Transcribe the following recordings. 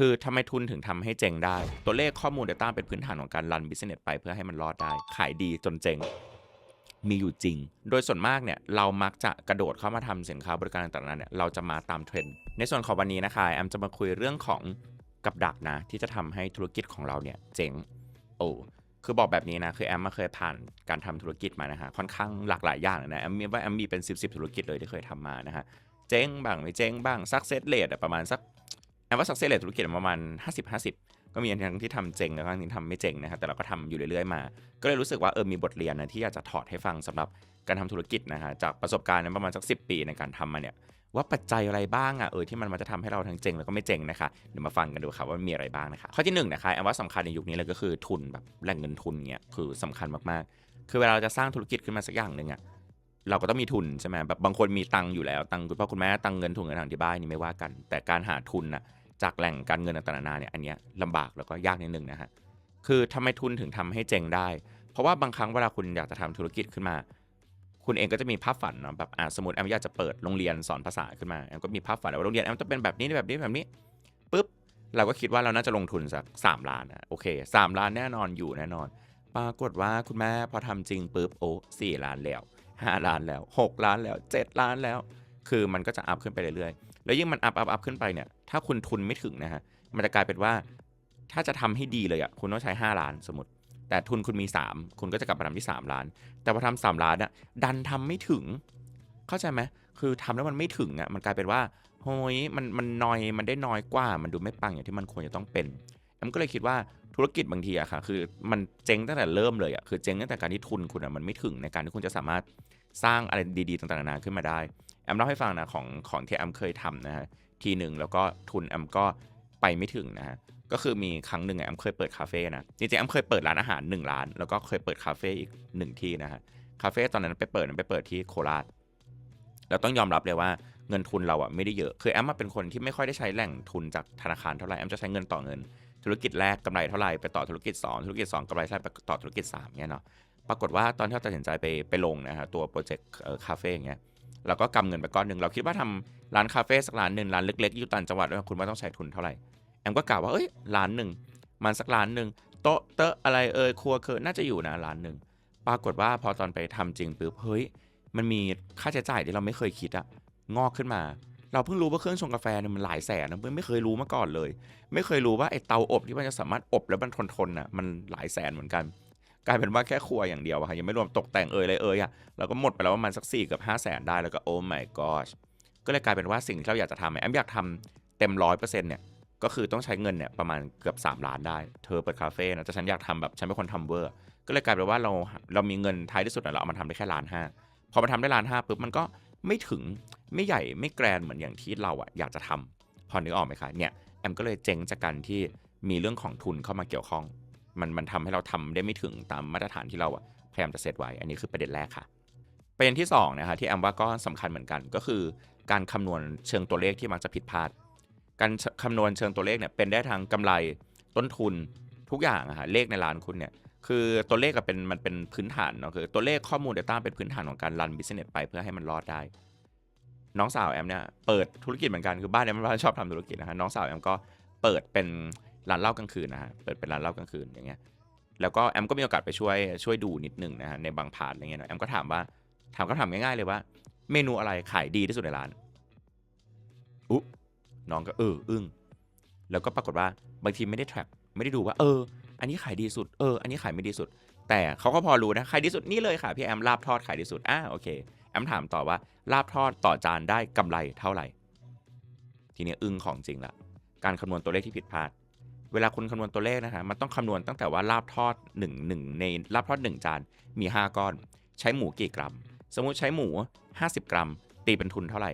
คือทำไมทุนถึงทำให้เจ๊งได้ ตัวเลขข้อมูล Data เป็นพื้นฐานของการรันบิสเนสไปเพื่อให้มันรอดได้ ขายดีจนเจ๊งมีอยู่จริง โดยส่วนมากเนี่ยเรามักจะกระโดดเข้ามาทำสินค้าบริการต่างๆเนี่ยเราจะมาตามเทรนด์ ในส่วนของวันนี้นะคะแอมจะมาคุยเรื่องของกับดักนะ ที่จะทำให้ธุรกิจของเราเนี่ยเจ๊งโอ้คือบอกแบบนี้นะคือแอมมาเคยผ่านการทำธุรกิจมานะฮะค่อนข้างหลากหลายอย่างเลยนะแอมมีว่าแอมมีเป็น 10บสธุรกิจเลยที่เคยทำมานะฮะเจ๊งบ้างไม่เจ๊งบ้างสักเซสเลทประมาณสัก แอมว่าสักเซเลทธุรกิจประมาณ 50 50 ก็มีทั้งที่ทำเจ๊งแล้วก็ทั้งที่ทำไม่เจ๊งนะครับ แต่เราก็ทำอยู่เรื่อยๆมา ก็เลยรู้สึกว่าเออมีบทเรียนนะที่อยากจะถอดให้ฟังสำหรับการทำธุรกิจนะฮะจากประสบการณ์ในประมาณสัก 10 ปีในการทำมาเนี่ยว่าปัจจัยอะไรบ้างอะเออที่มันมันจะทำให้เราทั้งเจ๊งแล้วก็ไม่เจ๊งนะคะเดี๋ยวมาฟังกันดูครับว่ามีอะไรบ้างนะคะข้อที่หนึ่งนะคะแอมว่าสำคัญในยุคนี้เลยก็คือทุนแบบแหล่งเงินทุนเนี่ยคือสำคัญมากๆ คือเวลาเราจะสร้างธุรกิจขึ้นมาสักอย่างหนึ่งอะ เราก็ต้องมีทุนใช่ไหมแบบบางคนมีตังค์อยู่แล้วตังค์คุณพ่อคุณแม่ตังค์เงินทุนเงินทางที่บ้านนี่ไม่ว่ากัน แต่การหาทุนนะจากแหล่งการเงินต่างๆนานาเนี่ยอันเนี้ยลำบากแล้วก็ยากนิดนึงนะฮะคือทำไมทุนถึงทำให้เจ๊งได้ เพราะว่าบางครั้งเวลาคุณอยากจะทำธุรกิจขึ้นมา คุณเองก็จะมีภาพฝันเนาะแบบอ่าสมมติแอมอยากจะเปิดโรงเรียนสอนภาษาขึ้นมาแอมก็มีภาพฝันว่าโรงเรียนแอมจะเป็นแบบนี้แบบนี้แบบนี้ปุ๊บเราก็คิดว่าเราน่าจะลงทุนสักสามล้านอะโอเคสามล้านแน่นอนอยู่แน่นอน ปรากฏว่าคุณแม่พอทำจริงปุ๊บโอ้สี่ล้านแล้ว ห้าล้านแล้วหกล้านแล้วเจ็ดล้านแล้ว คือมันก็จะอัพขึ้นไปเรื่อยๆ แล้วยิ่งมันอัพอัพอัพขึ้นไปเนี่ย ถ้าคุณทุนไม่ถึงนะฮะ มันจะกลายเป็นว่า ถ้าจะทำให้ดีเลยอะ คุณต้องใช้ 5 ล้านสมมติ แต่ทุนคุณมี 3 คุณก็จะกลับมาทำที่ 3 ล้าน แต่พอทำสามล้านอะ ดันทำไม่ถึง เข้าใจไหมคือทำแล้วมันไม่ถึงอะ มันกลายเป็นว่าโฮ้ยมันมันน้อย มันได้น้อยกว่า มันดูไม่ปังอย่างที่มันควรจะต้องเป็นแอมก็เลยคิดว่า ธุรกิจบางทีอะค่ะ คือมันเจ๊งตั้งแต่เริ่มเลยอะคือเจ๊งตั้งแต่การที่ทุนคุณอะมันไม่ถึงในการที่คุณจะสามารถสร้างอะไรดีๆต่างๆนานาขึ้นมาได้ แอมเล่าให้ฟังนะของของที่แอมเคยทำนะฮะทีหนึ่งแล้วก็ทุนแอมก็ไปไม่ถึงนะฮะก็คือมีครั้งหนึ่งอะแอมเคยเปิดคาเฟ่นะจริงๆแอมเคยเปิดร้านอาหาร1ร้าน แล้วก็เคยเปิดคาเฟ่อีกหนึ่งที่นะฮะคาเฟ่ตอนนั้นไปเปิดไปเปิดที่โคราชเราต้องยอมรับเลยว่าเงินทุนเราอะไม่ได้เยอะคือแอมมาเป็นคนที่ไม่ค่อยได้ใช้แหล่งทุนจากธนาคารเท่าไหร่แอมจะใช้เงินต่อเงิน ธุรกิจแรกกำไรเท่าไหร่ไปต่อธุรกิจ 2 ธุรกิจ 2กำไรเท่าไหร่ไปต่อธุรกิจ3เนี่ยเนาะปรากฏว่าตอนที่เราตัดสินใจไปไปลงนะฮะตัวโปรเจกต์คาเฟ่เงี้ยเราก็กำเงินไปก้อนหนึ่งเราคิดว่าทำร้านคาเฟ่สักร้านหนึ่งร้านเล็กๆอยู่ต่างจังหวัดคุณว่าต้องใช้ทุนเท่าไหร่แอมก็กล่าวว่าเอ้ยร้านหนึ่งมันสักร้านหนึ่งโต๊ะเตอะอะไรเอ่ยครัวเคอน่าจะอยู่นะร้านหนึ่งปรากฏว่าพอตอนไปทำจริงปุ๊บเฮ้ยมันมีค่าใช้จ่ายที่เราไม่เคยคิดอะงอกขึ้นมา เราเพิ่งรู้ว่าเครื่องชงกาแฟเนี่ยมันหลายแสนนะเพื่อนไม่เคยรู้มาก่อนเลย ไม่เคยรู้ว่าไอ้เตาอบที่มันจะสามารถอบแล้วมันทนทนๆน่ะมันหลายแสนเหมือนกัน กลายเป็นว่าแค่ครัวอย่างเดียวอะค่ะยังไม่รวมตกแต่งเอ่ยอะไรเอ่ยอะเราก็หมดไปแล้วประมาณสักสี่กือบห้าแสนได้แล้วก็โอ้ my gosh ก็เลยกลายเป็นว่าสิ่งที่เราอยากจะทำอะแอมอยากทำเต็มร้อยเปอร์เซ็นต์เนี่ยก็คือต้องใช้เงินเนี่ยประมาณเกือบ3ล้านได้ เธอเปิดคาเฟ่นะแต่ฉันอยากทำแบบฉันเป็นคนทำเวอร์ ก็เลยกลายเป็นว่าเราเรามีเงินท้ายที่สุดเราเอามาทำได้แค่ล้านห้าพอมาทำได้ล้านห้าปุ๊บมันก็ ไม่ถึงไม่ใหญ่ไม่แกรนเหมือนอย่างที่เราอะอยากจะทำพอนึกออกไหมคะเนี่ยแอมก็เลยเจ๊งจากการที่มีเรื่องของทุนเข้ามาเกี่ยวข้อง มันมันทำให้เราทำได้ไม่ถึงตามมาตรฐานที่เราอะพยายามจะเซตไว้ อันนี้คือประเด็นแรกค่ะประเด็นที่2นะคะที่แอมว่าก็สำคัญเหมือนกันก็คือ การคำนวณเชิงตัวเลขที่มักจะผิดพลาด การคำนวณเชิงตัวเลขเนี่ยเป็นได้ทางกำไรต้นทุนทุกอย่างอะฮะเลขในร้านคุณเนี่ย คือตัวเลขก็เป็นมันเป็นพื้นฐานเนาะคือตัวเลขข้อมูล Data เป็นพื้นฐานของการรันบิสเนสไปเพื่อให้มันรอดได้ น้องสาวแอมเนี่ยเปิดธุรกิจเหมือนกันคือบ้านแอมชอบทำธุรกิจนะฮะน้องสาวแอมก็เปิดเป็นร้านเหล้ากลางคืนนะฮะเปิดเป็นร้านเหล้ากลางคืนอย่างเงี้ยแล้วก็แอมก็มีโอกาสไปช่วยช่วยดูนิดหนึ่งนะฮะในบางพาร์ทอะไรเงี้ยนะแอมก็ถามว่าถามก็ถามง่ายๆเลยว่า เมนูอะไรขายดีที่สุดในร้านอุ๊น้องก็เอออึ้งแล้วก็ปรากฏว่าบางทีไม่ได้ track ไม่ได้ดูว่า เออ อันนี้ขายดีสุด เออ อันนี้ขายไม่ดีสุด แต่เขาก็พอรู้นะ ขายดีสุดนี่เลยค่ะพี่แอมลาบทอดขายดีสุด อ่าโอเค แอมถามต่อว่าลาบทอดต่อจานได้กำไรเท่าไหร่ ทีนี้อึ้งของจริงละ การคำนวณตัวเลขที่ผิดพลาด เวลาคุณคำนวณตัวเลขนะฮะมันต้องคำนวณตั้งแต่ว่าลาบทอด1นึ่งหนึ่งในลาบทอด 1 จานมี 5 ก้อน ใช้หมูกี่กรัม สมมุติใช้หมู 50 กรัม ตีเป็นทุนเท่าไหร่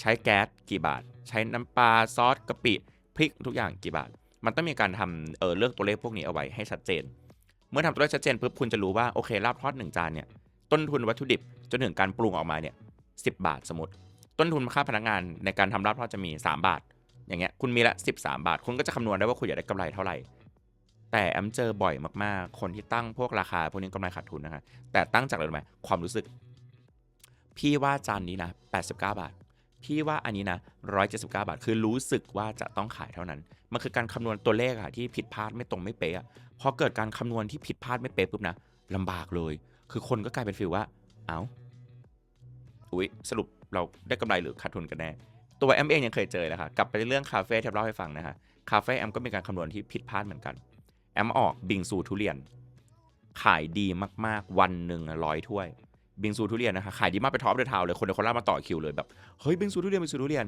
ใช้แก๊สกี่บาท ใช้น้ำปลาซอสกะปิพริกทุกอย่างกี่บาท มันต้องมีการทำเออเลือกตัวเลขพวกนี้เอาไว้ให้ชัดเจน เมื่อทำตัวเลขชัดเจนปุ๊บคุณจะรู้ว่าโอเคลาบทอดหนึ่งจานเนี่ยต้นทุนวัตถุดิบจนถึงการปรุงออกมาเนี่ยสิบาทสมมติ ต้นทุนค่าพนักงานในการทำลาบทอดจะมี 3 บาท อย่างเงี้ยคุณมีละ 13 บาท คุณก็จะคำนวณได้ว่าคุณอยากได้กำไรเท่าไหร่ แต่แอมเจอบ่อยมากๆ คนที่ตั้งพวกราคาพวกนี้กำไรขาดทุนนะฮะแต่ตั้งจากอะไรรู้ไหมความรู้สึก พี่ว่าจานนี้นะ89 บาท พี่ว่าอันนี้นะ179 บาท คือรู้สึกว่าจะต้องขายเท่านั้น มันคือการคำนวณตัวเลขอะที่ผิดพลาดไม่ตรงไม่เป๊ะอะพอเกิดการคำนวณที่ผิดพลาดไม่เป๊ะปุ๊บนะลำบากเลย คือคนก็กลายเป็นฟีลว่า เอ้าอุ๊ยสรุปเราได้กำไรหรือขาดทุนกันแน่ ตัวแอมเองยังเคยเจอเลยค่ะกลับไปเรื่องคาเฟ่ที่เล่าให้ฟังนะฮะคาเฟ่แอมก็มีการคำนวณที่ผิดพลาดเหมือนกัน แอมออกบิงซูทุเรียน ขายดีมากๆ วันหนึ่งร้อยถ้วย บิงซูทุเรียนนะคะขายดีมากไปท็อปเดอะทาวน์เลยคนในโคราชมาต่อคิวเลยแบบเฮ้ยบิงซูทุเรียนบิงซูทุเรียน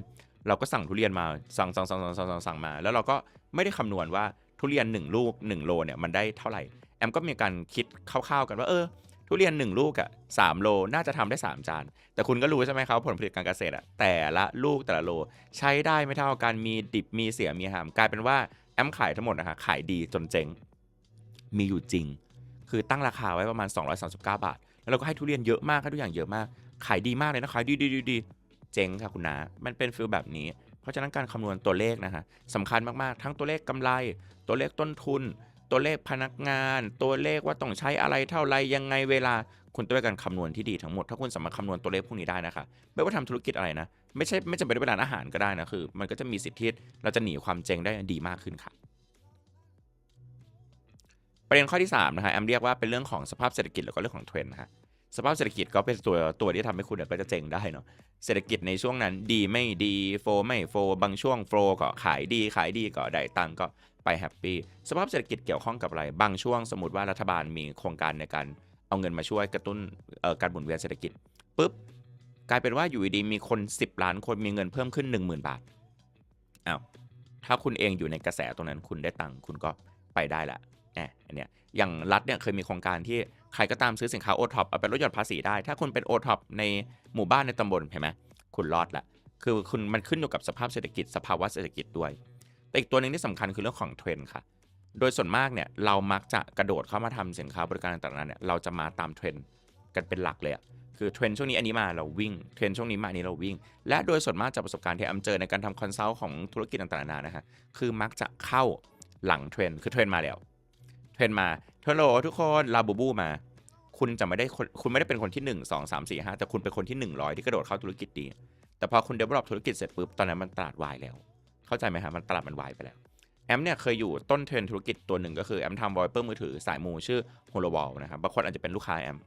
เราก็สั่งทุเรียนมาสั่งสั่งสั่งสั่งสั่งสั่งสั่งมา แล้วเราก็ไม่ได้คำนวณว่าทุเรียน 1 ลูก 1 โลเนี่ยมันได้เท่าไหร่ แอมก็มีการคิดคร่าวๆกันว่าเออ ทุเรียน 1 ลูกอะสามโลน่าจะทำได้ 3 จาน แต่คุณก็รู้ใช่ไหมครับผลผลิตการเกษตรอะแต่ละลูกแต่ละโลใช้ได้ไม่เท่ากันมีดิบมีเสียมีหามกลายเป็นว่าแอมขายทั้งหมดนะคะขายดีจนเจ๊งมีอยู่จริง คือตั้งราคาไว้ประมาณ 239 บาท แล้วเราก็ให้ทุเรียนเยอะมากให้ทุกอย่างเยอะมาก ขายดีมากเลยนะขายดีดีดีดีเจ๋งค่ะคุณนามันเป็นฟิลแบบนี้ เพราะฉะนั้นการคำนวณตัวเลขนะฮะสำคัญมากๆ ทั้งตัวเลขกำไร ตัวเลขต้นทุน ตัวเลขพนักงาน ตัวเลขว่าต้องใช้อะไรเท่าไรยังไงเวลาคุณต้องเป็นการคำนวณที่ดีทั้งหมด ถ้าคุณสามารถคำนวณตัวเลขพวกนี้ได้นะคะ ไม่ว่าทำธุรกิจอะไรนะ ไม่ใช่ไม่จำเป็นต้องเป็นร้านอาหารก็ได้นะ คือ มันก็จะมีสิทธิ์ที่เราจะหนีความเจ๊งได้ดีมากขึ้นค่ะ ประเด็นข้อที่3นะฮะแอมเรียกว่าเป็นเรื่องของสภาพเศรษฐกิจแล้วก็เรื่องของเทรนด์นะฮะสภาพเศรษฐกิจก็เป็นตัวตัวที่ทำให้คุณเนี่ยก็จะเจ๊งได้เนาะเศรษฐกิจในช่วงนั้นดีไม่ดีโฟไม่โฟบางช่วงโฟก็ขายดีขายดีก็ได้ตังก็ไปแฮปปี้สภาพเศรษฐกิจเกี่ยวข้องกับอะไร บางช่วงสมมติว่ารัฐบาลมีโครงการในการเอาเงินมาช่วยกระตุ้นการหมุนเวียนเศรษฐกิจปุ๊บกลายเป็นว่าอยู่ดีมีคน 10 ล้านคนมีเงินเพิ่มขึ้น 10,000 บาทอ้าวถ้าคุณเองอยู่ในกระแสตรงนั้นคุณได้ตังคุณก็ไปได้ละ อันเนี้ยอย่างรัฐเนี่ยเคยมีโครงการที่ใครก็ตามซื้อสินค้าโอท็อปเอาไปลดหย่อนภาษีได้ ถ้าคุณเป็นโอท็อปในหมู่บ้านในตำบลเห็นไหมคุณรอดละคือคุณมันขึ้นอยู่กับสภาพเศรษฐกิจสภาวะเศรษฐกิจด้วย แต่อีกตัวหนึ่งที่สำคัญคือเรื่องของเทรนด์ค่ะ โดยส่วนมากเนี่ยเรามักจะกระโดดเข้ามาทำสินค้าบริการต่างๆเนี่ยเราจะมาตามเทรนด์กันเป็นหลักเลยอะคือเทรนด์ช่วงนี้อันนี้มาเราวิ่งเทรนด์ช่วงนี้มาอันนี้เราวิ่ง และโดยส่วนมากจากประสบการณ์ที่แอมเจอในการทำคอนซัลท์ของธุรกิจต่างๆนานานะฮะคือมักจะเข้าหลังเทรนด์คือเทรนด์มาแล้ว เทรนมาเทรนโลทุกคนลาบูบูมา คุณจะไม่ได้คนคุณไม่ได้เป็นคนที่ 1 2 3 4 5 แต่คุณเป็นคนที่ 100 ที่กระโดดเข้าธุรกิจดี แต่พอคุณ develop ธุรกิจเสร็จปุ๊บตอนนั้นมันตลาดวายแล้ว เข้าใจไหมครับมันตลาดมันวายไปแล้วแอมเนี่ยเคยอยู่ต้นเทรนธุรกิจตัวหนึ่งก็คือแอมทำวอลเปอร์มือถือสายมูชื่อ h o l o w a l l นะครับบางคนอาจจะเป็นลูกค้าแอม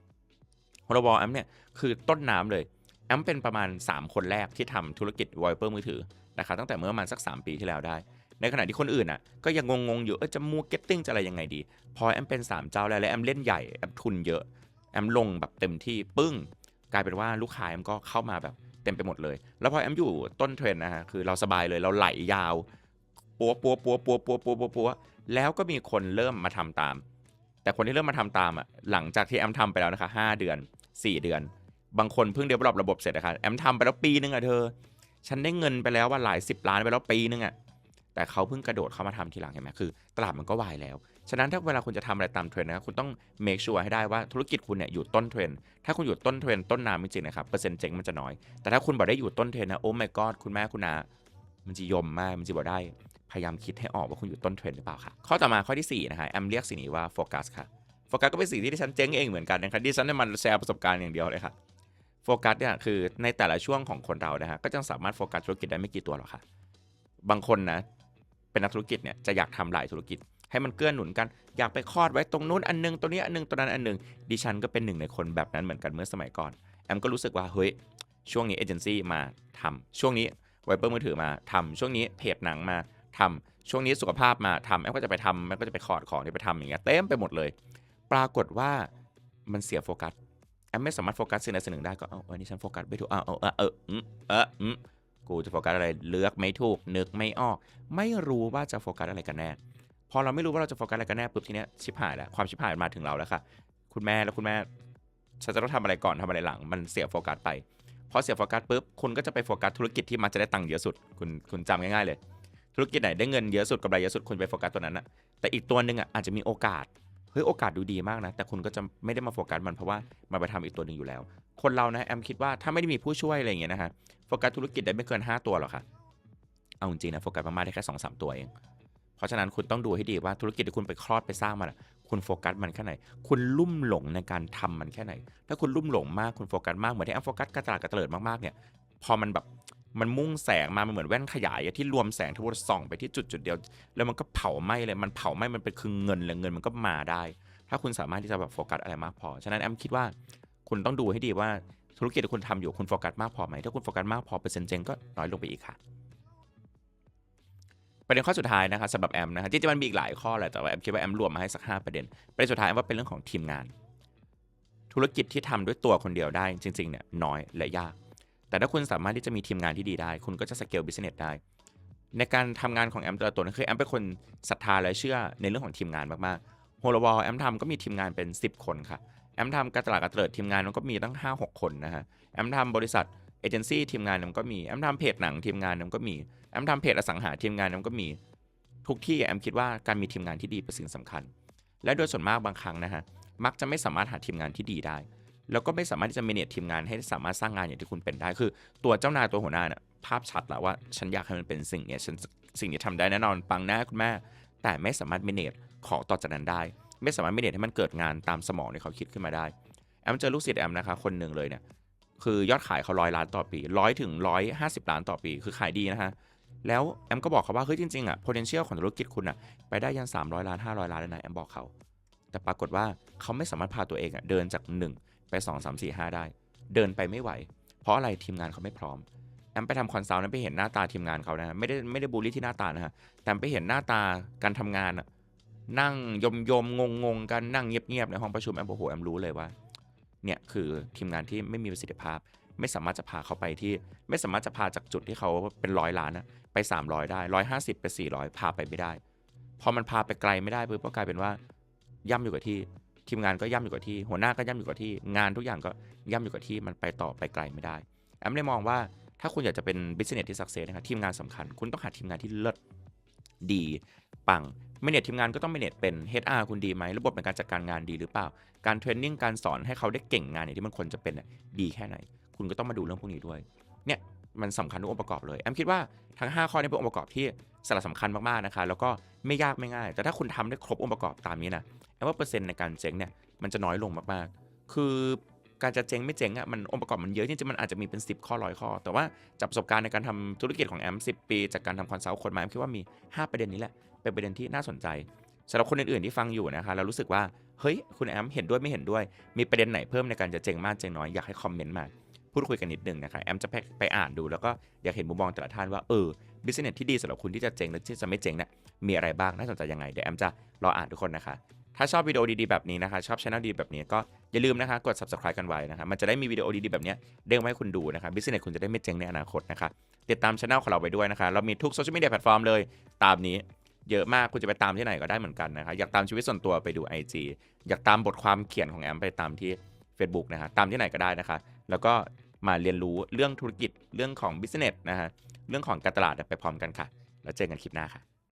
h o l o w a l l แอมเนี่ยคือต้นน้ำเลยแอมเป็นประมาณ 3 คนแรกที่ทำธุรกิจวอลเปอร์มือถือนะครับตั้งแต่เมื่อประมาณสัก 3 ปีที่แล้วได้ ในขณะที่คนอื่นอะก็ยังงงๆอยู่เออจะมูเก็ตติ้งจะอะไรยังไงดี พอแอมเป็น 3 เจ้าแล้วและแอมเล่นใหญ่แอมทุนเยอะแอมลงแบบเต็มที่ปึ้ง กลายเป็นว่าลูกค้าแอมก็เข้ามาแบบเต็มไปหมดเลย แล้วพอแอมอยู่ต้นเทรนนะฮะคือเราสบายเลยเราไหลยาวปัวปัวปัวปัวปัวปัวปัวปัวแล้วก็มีคนเริ่มมาทำตาม แต่คนที่เริ่มมาทำตามอะหลังจากที่แอมทำไปแล้วนะคะห้าเดือน 4 เดือน บางคนเพิ่งเดเวลลอประบบเสร็จนะคะแอมทำไปแล้วปีนึงอะเธอ ฉันได้เงินไปแล้วว่าหลายสิบล้านไปแล้วปีนึงอะ แต่เขาเพิ่งกระโดดเข้ามาทำทีหลังเห็นไหมคือตลาดมันก็วายแล้ว ฉะนั้นถ้าเวลาคุณจะทำอะไรตามเทรนด์นะค,คุณต้อง make sure ให้ได้ว่าธุรกิจคุณเนี่ยอยู่ต้นเทรนด์ถ้าคุณอยู่ต้นเทรนด์ต้นน้ำจริงๆนะครับเปอร์เซ็นต์เจ๊งมันจะน้อย แต่ถ้าคุณบอกได้อยู่ต้นเทรนด์นะโอ้ my god คุณแม่คุณนามันจะยมมากมันจะบอกได้พยายามคิดให้ออกว่าคุณอยู่ต้นเทรนด์หรือเปล่าค่ะข้อต่อมาข้อที่สี่นะฮะแอมเรียกสิ่งนี้ว่าโฟกัสค่ะโฟกัสก็เป็นสิ่งที่ดิฉันเจ๊งเองเหมือนกันนะครับดิฉันเนี่ยมันแชร์ประสบการณ์อย่างเดียวเลยค่ะโฟกัสเนี่ยคือในแต่ละช่วงของคนเรานะฮะก็จะสามารถโฟกัสธุรกิจได้ไม่กี่ตัวหรอกค่ะ บางคนนะ เป็นนักธุรกิจเนี่ยจะอยากทำหลายธุรกิจ ให้มันเกื้อหนุนกันอยากไปคลอดไว้ตรงนู้นอันนึงตัวนี้อันนึงตัวนั้นอันนึงดิฉันก็เป็นหนึ่งในคนแบบนั้นเหมือนกันเมื่อสมัยก่อนแอมก็รู้สึกว่าเฮ้ยช่วงนี้เอเจนซี่มาทำช่วงนี้ไวเปอร์มือถือมาทำช่วงนี้เพจหนังมาทำช่วงนี้สุขภาพมาทำแอมก็จะไปทำแอมก็จะไปคอร์ดของที่ไปทำอย่างเงี้ยเต็มไปหมดเลย ปรากฏว่ามันเสียโฟกัสแอมไม่สามารถโฟกัสสิ่งใดสิ่งหนึ่งได้ก็เอาวันนี้ฉันโฟกัสไม่ถูกเอาเอาเออเออเออ กูจะโฟกัสอะไรเลือกไม่ถูกนึกไม่ออก ไม่รู้ว่าจะโฟกัสอะไรกันแน่พอเราไม่รู้ว่าเราจะโฟกัสอะไรกันแน่ปุ๊บทีเนี้ยชิบหายแล้วความชิบหายมาถึงเราแล้วค่ะ คุณแม่แล้วคุณแม่ฉันจะต้องทำอะไรก่อนทำอะไรหลัง มันเสียโฟกัสไปพอเสียโฟกัสปุ๊บคุณก็จะไปโฟกัสธุรกิจที่มันจะได้ตังค์เยอะสุด คุณคุณจำง่ายๆเลย ธุรกิจไหนได้เงินเยอะสุดกำไรเยอะสุดคุณไปโฟกัสตัวนั้นนะแต่อีกตัวหนึ่งอะอาจจะมีโอกาสเฮ้ยโอกาสดูดีมากนะ แต่คุณก็จะไม่ได้มาโฟกัสมันเพราะว่ามันไปทำอีกตัวหนึ่งอยู่แล้ว คนเรานะแอมคิดว่าถ้าไม่ได้มีผู้ช่วยอะไรอย่างเงี้ยนะฮะ โฟกัสธุรกิจได้ไม่เกิน 5 ตัวหรอกค่ะ เอาจริงนะโฟกัสมากๆได้แค่สองสามตัวเอง เพราะฉะนั้นคุณต้องดูให้ดีว่าธุรกิจที่คุณไปคลอดไปสร้างมันคุณโฟกัสมันแค่ไหน คุณลุ่มหลงในการทำมันแค่ไหน ถ้าคุณลุ่มหลงมากคุณโฟกัสมากเหมือนที่แอมโฟกัสกระตลาดกระเตลิดมากๆเนี่ย พอมันแบบมันมุ่งแสงมา มันเหมือนแว่นขยายที่รวมแสงทั้งหมดส่องไปที่จุดจุดเดียว แล้วมันก็เผาไหม้เลย มันเผาไหม้มันเป็นคือเงินเลยเงินมันก็มาได้ ถ้าคุณสามารถที่จะแบบโฟกัสอะไรมากพอ ฉะนั้นแอมคิดว่าคุณต้องดูให้ดีว่า ธุรกิจที่คุณทำอยู่คุณโฟกัสมากพอไหมถ้าคุณโฟกัสมากพอเปอร์เซ็นต์เจงก็น้อยลงไปอีกค่ะประเด็นข้อสุดท้ายนะครับสำหรับแอมนะฮะจริงๆมันมีอีกหลายข้อแหละแต่ว่าแอมคิดว่าแอมรวมมาให้สักห้าประเด็นประเด็นสุดท้ายแอมว่าเป็นเรื่องของทีมงาน ธุรกิจที่ทำด้วยตัวคนเดียวได้จริงๆเนี่ยน้อยและยาก แต่ถ้าคุณสามารถที่จะมีทีมงานที่ดีได้ คุณก็จะสเกลบิสเนสได้ ในการทำงานของแอมแต่ละตัวนั่นคือแอมเป็นคนศรัทธาและเชื่อในเรื่องของทีมงานมากๆโฮลวอลแอมทำก็มีทีมงานเป็น 10 คนค่ะ แอมทำการตลาดการเติดทีมงานมันก็มีตั้ง 5-6 คนนะฮะแอมทำบริษัทเอเจนซี่ทีมงานมันก็มีแอมทำเพจหนังทีมงานมันก็มีแอมทำเพจอสังหาทีมงานมันก็มีทุกที่แอมคิดว่าการมีทีมงานที่ดีเป็นสิ่งสำคัญ และโดยส่วนมากบางครั้งนะฮะมักจะไม่สามารถหาทีมงานที่ดีได้ แล้วก็ไม่สามารถที่จะเมเนจทีมงานให้สามารถสร้างงานอย่างที่คุณเป็นได้ คือตัวเจ้านายตัวหัวหน้าเนี่ยภาพชัดแล้วว่าฉันอยากให้มันเป็นสิ่งเนี้ยฉันสิ่งนี้ทำได้แน่นอนปังหน้าคุณแม่แต่ไม่สามารถเมเนจของต่อจากนั้นได้ ไม่สามารถเมเนจให้มันเกิดงานตามสมองที่เขาคิดขึ้นมาได้ แอมเจอลูกศิษย์แอมนะคะคนหนึ่งเลยเนี่ยคือยอดขายเขาร้อยล้านต่อปีร้อยถึงร้อยห้าสิบล้านต่อปี คือขายดีนะฮะแล้วแอมก็บอกเขาว่าเฮ้ยจริงๆอะ potential ของธุรกิจคุณอะไปได้ยัน300 ล้าน 500 ล้านเลยนะแอมบอกเขา แต่ปรากฏว่าเขาไม่สามารถพาตัวเองอะเดินจาก 1 ไป 2 3 4 5 ได้ เดินไปไม่ไหว เพราะอะไรทีมงานเขาไม่พร้อม แอมไปทำคอนซัลท์นั้นไปเห็นหน้าตาทีมงานเขานะไม่ได้ไม่ได้บูลลี่ที่หน้าตานะฮะแต่ไปเห็นหน้าตาการทำงานอะ นั่งยมยมงงงกันนั่งเงียบๆในห้องประชุมแอมโอ้โหแอมรู้เลยว่าเนี่ยคือทีมงานที่ไม่มีประสิทธิภาพ ไม่สามารถจะพาเขาไปที่ ไม่สามารถจะพาจากจุดที่เขาเป็นร้อยล้านนะไป 300 ได้150ไป400พาไปไม่ได้พอมันพาไปไกลไม่ได้ปุ๊บก็กลายเป็นว่าย่ำอยู่กับที่ทีมงานก็ย่ำอยู่กับที่ หัวหน้าก็ย่ำอยู่กับที่งานทุกอย่างก็ย่ำอยู่กับที่มันไปต่อไปไกลไม่ได้แอมเลยมองว่าถ้าคุณอยากจะเป็นบิสเนสที่สักเซสนะครับทีมงานสำคัญ คุณต้องหาทีมงานที่เลิศดีปัง ไม่เนตทีมงานก็ต้องไม่เนตเป็น HR คุณดีไหมระบบในการจัดการงานดีหรือเปล่า การเทรนนิ่งการสอนให้เขาได้เก่งงานอย่างที่มันควรจะเป็นดีแค่ไหน คุณก็ต้องมาดูเรื่องพวกนี้ด้วยเนี่ยมันสำคัญทุกองค์ประกอบเลยแอมคิดว่าทั้ง 5 ข้อนี้เป็นองค์ประกอบที่สาระสำคัญมากๆนะคะแล้วก็ไม่ยากไม่ง่าย แต่ถ้าคุณทำได้ครบองค์ประกอบตามนี้นะแอมว่าเปอร์เซ็นต์ในการเจ๊งเนี่ยมันจะน้อยลงมากๆ คือ การจะเจ๊งไม่เจ๊งอะมันองค์ประกอบมันเยอะจริงๆมันอาจจะมีเป็น 10 ข้อร้อยข้อ แต่ว่าจากประสบการณ์ในการทำธุรกิจของแอม10 ปี จากการทำคอนซัลท์คนมาแอมคิดว่ามี 5 ประเด็นนี้แหละ เป็นประเด็นที่น่าสนใจสำหรับคนอื่นๆที่ฟังอยู่นะคะเรารู้สึกว่าเฮ้ยคุณแอมเห็นด้วยไม่เห็นด้วย มีประเด็นไหนเพิ่มในการจะเจ๊งมากเจ๊งน้อยอยากให้คอมเมนต์มาพูดคุยกันนิดนึงนะคะแอมจะไปไปอ่านดูแล้วก็อยากเห็นมุมมองแต่ละท่านว่าเออบิสเนสที่ดีสำหรับคุณที่จะเจ๊งและที่จะไม่เจ๊งเนี่ยมีอะไรบ้างน่าสนใจยังไงเดี๋ยวแอมจะรออ่านทุกคนนะคะ ถ้าชอบวิดีโอดีๆแบบนี้นะคะ ชอบช anel ดีแบบนี้ก็อย่าลืมนะคะ กด subscribe กันไว้นะคะ มันจะได้มีวิดีโอดีๆแบบนี้เด้งไว้ให้คุณดูนะคะบิสเนสคุณจะได้ไม่เจ๊งในอนาคตนะคะ ติดตามช anel ของเราไปด้วยนะคะ เรามีทุกโซเชียลมีเดียแพลตฟอร์มเลยตามนี้เยอะมากคุณจะไปตามที่ไหนก็ได้เหมือนกันนะคะ อยากตามชีวิตส่วนตัวไปดู IG อยากตามบทความเขียนของแอมไปตามที่ Facebook นะฮะตามที่ไหนก็ได้นะคะ แล้วก็มาเรียนรู้เรื่องธุรกิจเรื่องของ business นะฮะเรื่องของการตลาดไปพร้อมกันค่ะ แล้วเจอกันคลิปหน้าค่ะ